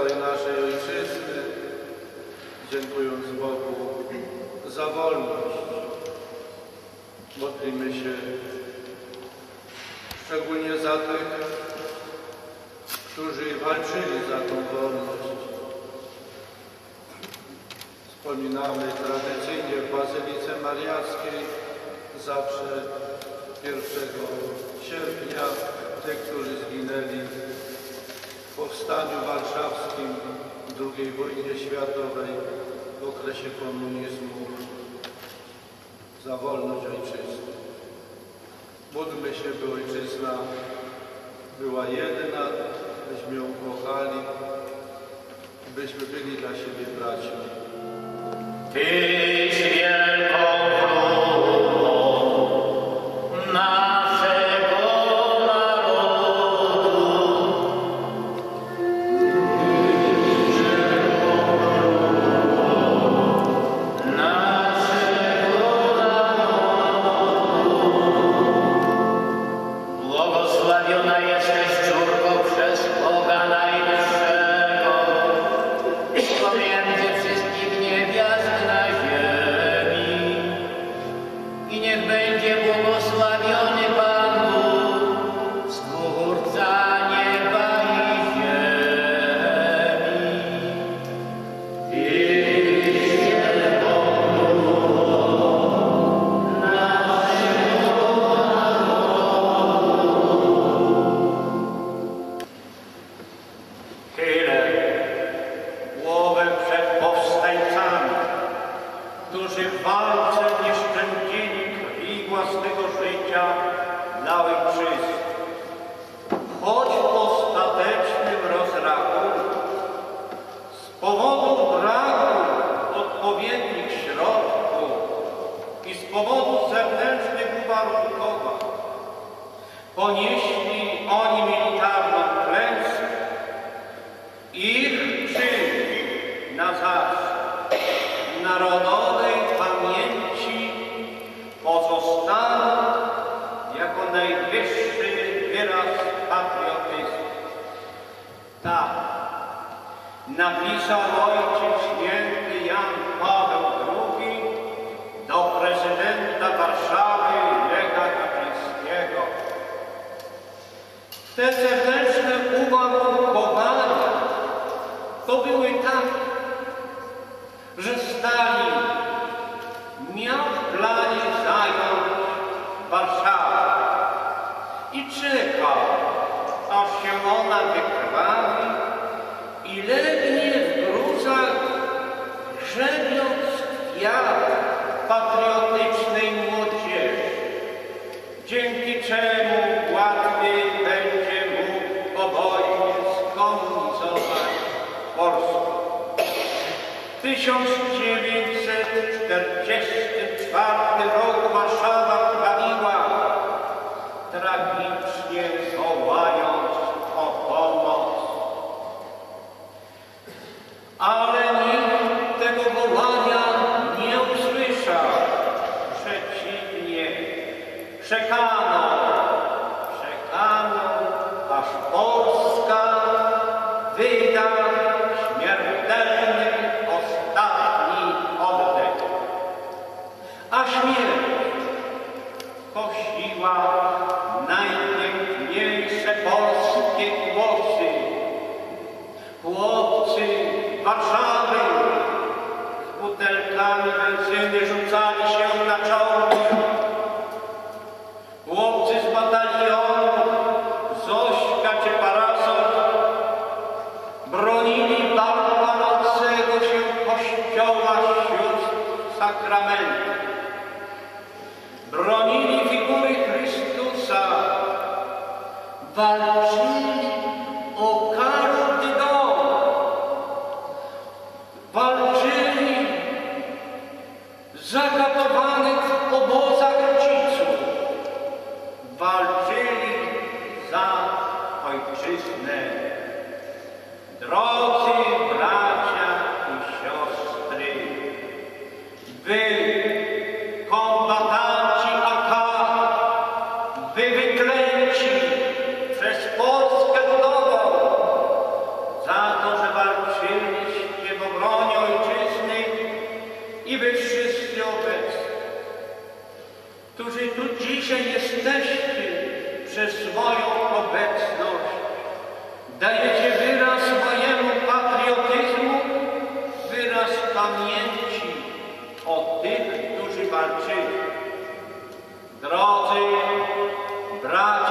całej naszej Ojczyzny, dziękując Bogu za wolność. Modlimy się szczególnie za tych, którzy walczyli za tą wolność. Wspominamy tradycyjnie w Bazylice Mariackiej zawsze 1 sierpnia tych, którzy zginęli w powstaniu warszawskim II wojnie światowej w okresie komunizmu za wolność ojczyzny. Módlmy się, by ojczyzna była jedna, byśmy ją kochali, byśmy byli dla siebie braci. Tyś wielką królą, na Te zewnętrzne uwarunkowania to były takie, że Stalin miał w planie zająć Warszawę i czekał, aż się ona wykrwawi i legnie w gruzach grzebiąc kwiaty nations But którzy walczyli. Drodzy bracia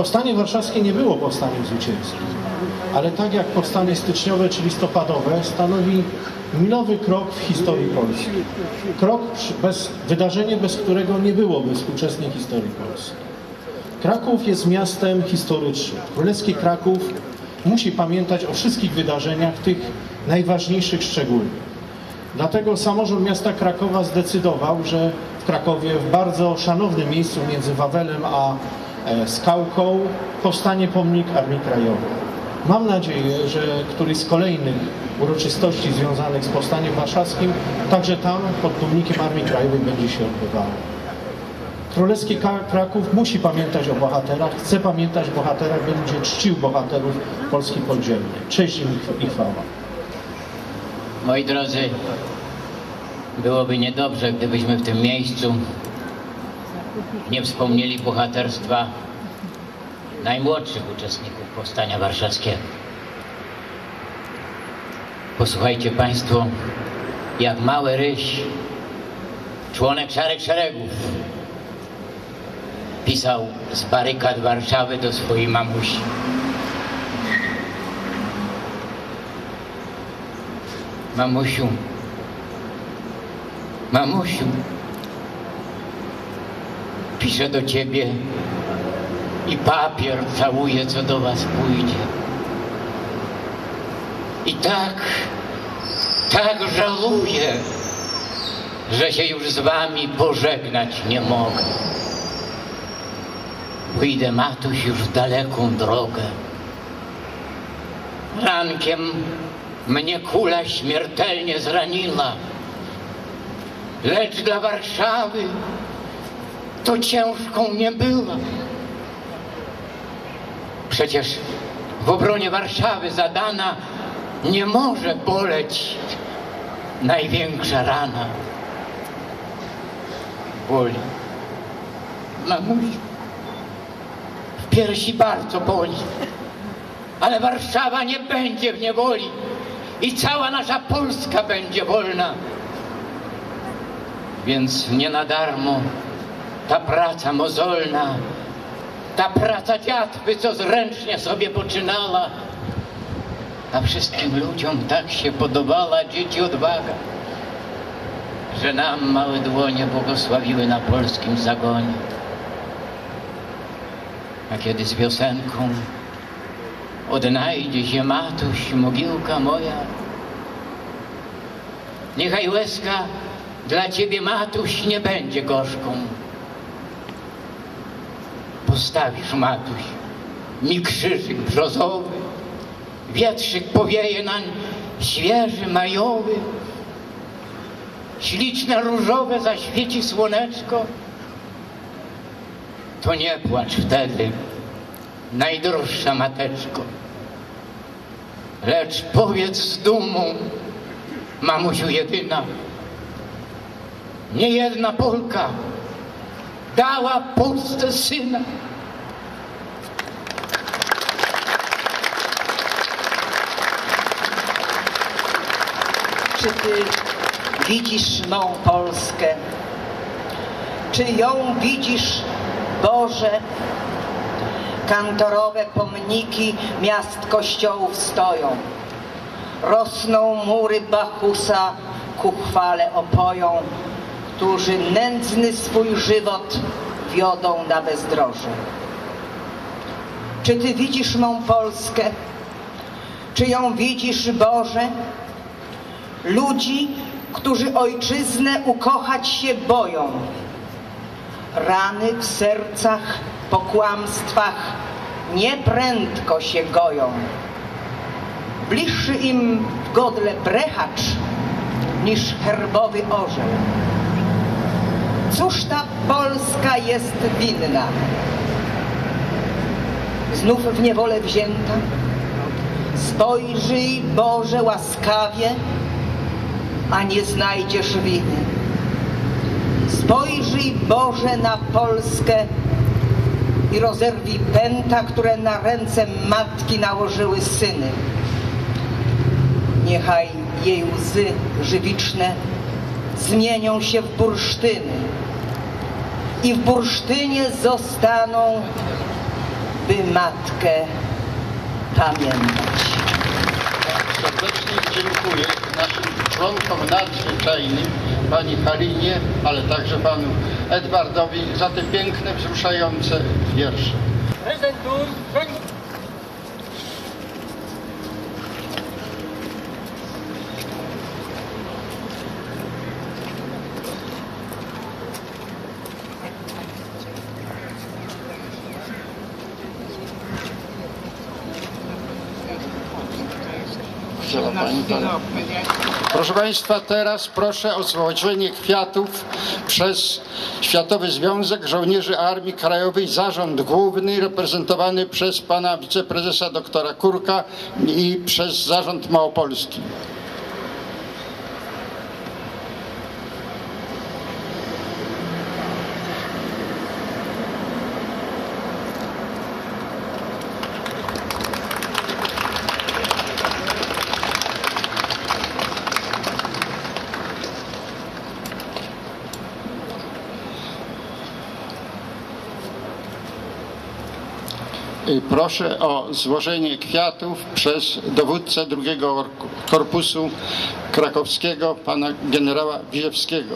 Powstanie warszawskie nie było powstaniem zwycięskim, ale tak jak powstanie styczniowe czy listopadowe stanowi milowy krok w historii Polski. Krok, bez, wydarzenie, bez którego nie byłoby współczesnej historii Polski. Kraków jest miastem historycznym. Królewski Kraków musi pamiętać o wszystkich wydarzeniach, tych najważniejszych szczególnie. Dlatego samorząd miasta Krakowa zdecydował, że w Krakowie, w bardzo szanownym miejscu między Wawelem a Skałką, powstanie pomnik Armii Krajowej. Mam nadzieję, że któryś z kolejnych uroczystości związanych z powstaniem warszawskim, także tam pod pomnikiem Armii Krajowej będzie się odbywało. Królewski Kraków musi pamiętać o bohaterach, chce pamiętać o bohaterach, będzie czcił bohaterów Polski podziemnej. Cześć im i chwała. Moi drodzy, byłoby niedobrze, gdybyśmy w tym miejscu nie wspomnieli bohaterstwa najmłodszych uczestników Powstania Warszawskiego. Posłuchajcie Państwo, jak mały ryś, członek Szarych Szeregów, pisał z barykad Warszawy do swojej mamusi. Mamusiu, mamusiu, piszę do ciebie i papier całuję, co do was pójdzie. I tak, tak żałuję, że się już z wami pożegnać nie mogę. Idę matuś już w daleką drogę. Rankiem mnie kula śmiertelnie zraniła. Lecz dla Warszawy to ciężką nie była. Przecież w obronie Warszawy zadana nie może boleć największa rana. Boli. Mamusiu, w piersi bardzo boli ale Warszawa nie będzie w niewoli i cała nasza Polska będzie wolna. Więc nie na darmo ta praca mozolna, ta praca dziatwy, co zręcznie sobie poczynała, a wszystkim ludziom tak się podobała dzieci odwaga, że nam małe dłonie błogosławiły na polskim zagonie. A kiedy z wiosenką odnajdzie się matuś, mogiłka moja. Niechaj łezka dla ciebie, matuś, nie będzie gorzką. Postawisz, matuś, mi krzyżyk brzozowy, wietrzyk powieje nań świeży, majowy, śliczne różowe zaświeci słoneczko. To nie płacz wtedy, najdroższa mateczko. Lecz powiedz z dumą, mamusiu jedyna, nie jedna Polka dała Polsce syna. Czy ty widzisz mą Polskę? Czy ją widzisz, Boże? Kantorowe pomniki miast kościołów stoją. Rosną mury Bachusa ku chwale opoją, którzy nędzny swój żywot wiodą na bezdroże. Czy ty widzisz mą Polskę? Czy ją widzisz, Boże? Ludzi, którzy ojczyznę ukochać się boją. Rany w sercach po kłamstwach nieprędko się goją. Bliższy im w godle brechacz niż herbowy orzeł. Cóż ta Polska jest winna? Znów w niewolę wzięta? Spojrzyj Boże łaskawie, a nie znajdziesz winy. Spojrzyj Boże na Polskę i rozerwij pęta, które na ręce matki nałożyły syny. Niechaj jej łzy żywiczne zmienią się w bursztyny i w bursztynie zostaną by matkę pamiętać. Serdecznie dziękuję naszym członkom nadzwyczajnym, pani Halinie, ale także panu Edwardowi za te piękne, wzruszające wiersze. Prezentuj, Wzięła pani pan. Proszę Państwa, teraz proszę o złożenie kwiatów przez Światowy Związek Żołnierzy Armii Krajowej Zarząd Główny reprezentowany przez pana wiceprezesa doktora Kurka i przez Zarząd Małopolski. Proszę o złożenie kwiatów przez dowódcę drugiego korpusu krakowskiego, pana generała Wirzewskiego.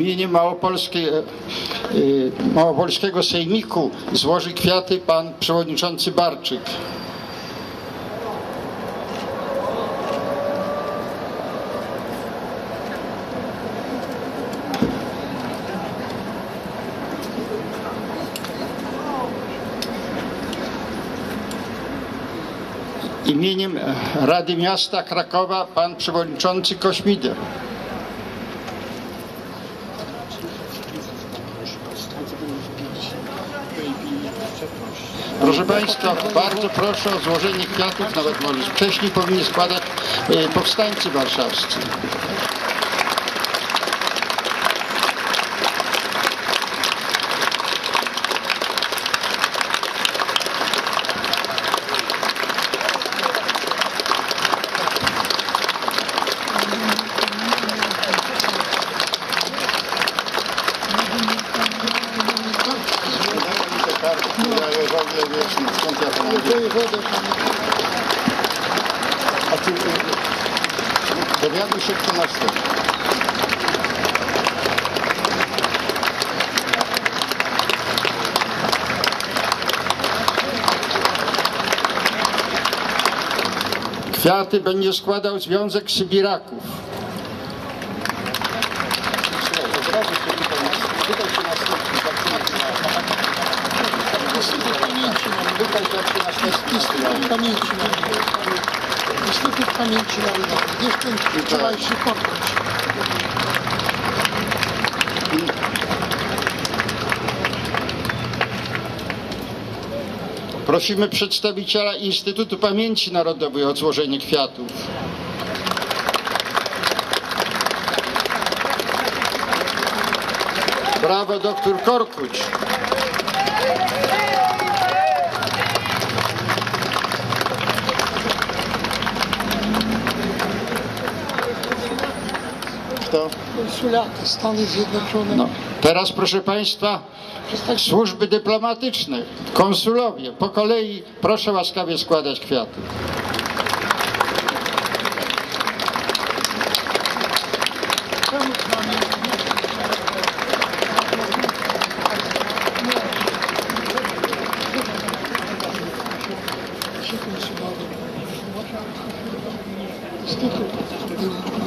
Imieniem Małopolskiej, e, y, Małopolskiego Sejmiku złoży kwiaty pan przewodniczący Barczyk. Imieniem e, Rady Miasta Krakowa pan przewodniczący Kośmider. Proszę Państwa, bardzo proszę o złożenie kwiatów, nawet może wcześniej powinni składać e, powstańcy warszawscy. A ty dowiaduj się, kto następny. Będzie składał Związek Sybiraków. Instytut Pamięci Pamięci. Prosimy przedstawiciela Instytutu Pamięci Narodowej o złożenie kwiatów. Brawo, doktor Korkuć. Kto? Konsulaty Stany Zjednoczone. No. Teraz, proszę Państwa, służby dyplomatyczne, konsulowie, po kolei proszę łaskawie składać kwiaty.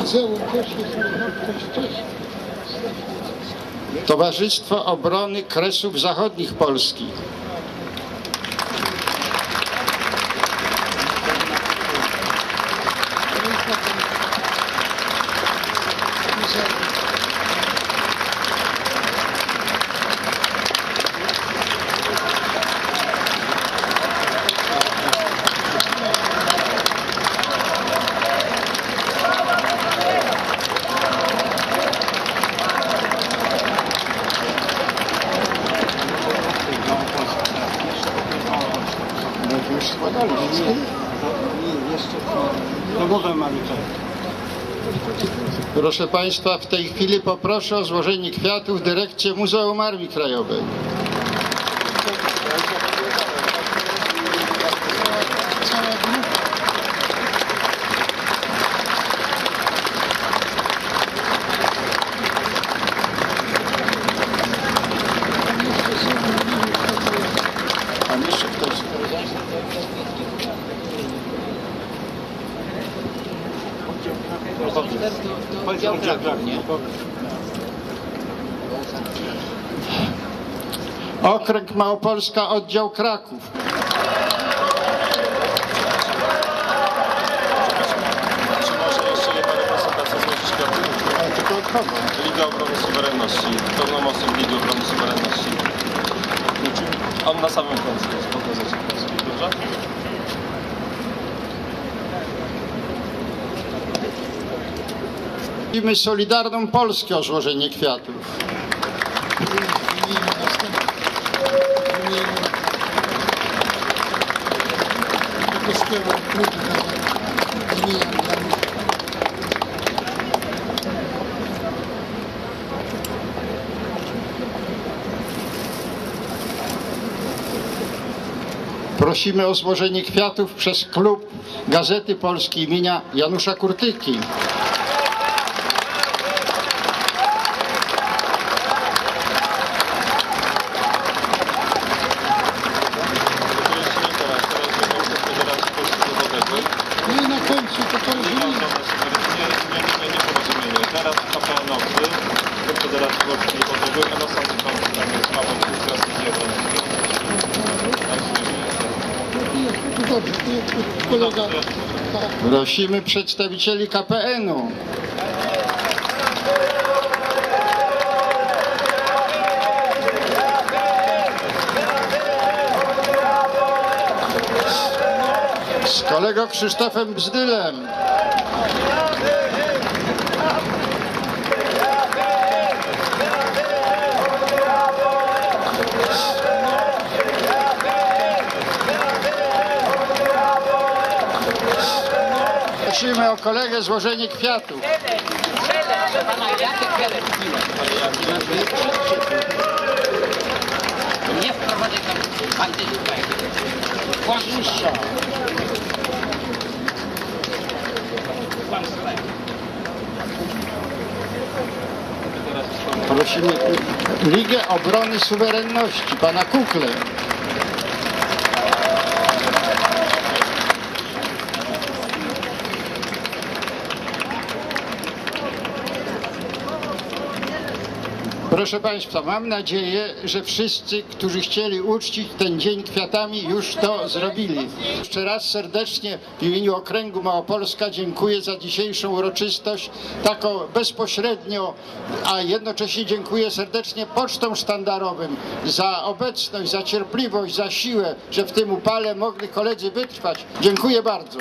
Muzeum. Towarzystwo Obrony Kresów Zachodnich Polski. Proszę Państwa, w tej chwili poproszę o złożenie kwiatów dyrekcję Muzeum Armii Krajowej. Cała grupa. Tam jeszcze są, mówili, kto to jest. Tam jeszcze ktoś. Małopolska, oddział Kraków. Czy może jeszcze jedna reprezentacja złożyć? Ale tylko od kogo? Liga Obrony Suwerenności. Pełnomocnik Ligi Obrony Suwerenności. On na samym końcu jest pokazać. Dobrze? Prosimy Solidarną Polskę o złożenie kwiatów. Mnie. Prosimy o złożenie kwiatów przez klub Gazety Polskiej imienia Janusza Kurtyki. To jeszcze nie teraz. Teraz będą z Federacji Polskiej Zawodowej. No i na końcu to Liga porozumienie. Obrony Suwerenności. Nie, nie, nie, nie porozumienie. Teraz KPN-owcy Prosimy przedstawicieli KPN-u. Z kolegą Krzysztofem Bzdylem. Prosimy o kolegę złożenie kwiatów. Nie wprowadzę tam bandytów. Prosimy Ligę Obrony Suwerenności, pana Kukle. Proszę Państwa, mam nadzieję, że wszyscy, którzy chcieli uczcić ten dzień kwiatami, już to zrobili. Jeszcze raz serdecznie w imieniu Okręgu Małopolska dziękuję za dzisiejszą uroczystość, taką bezpośrednio, a jednocześnie dziękuję serdecznie pocztom sztandarowym za obecność, za cierpliwość, za siłę, że w tym upale mogli koledzy wytrwać. Dziękuję bardzo.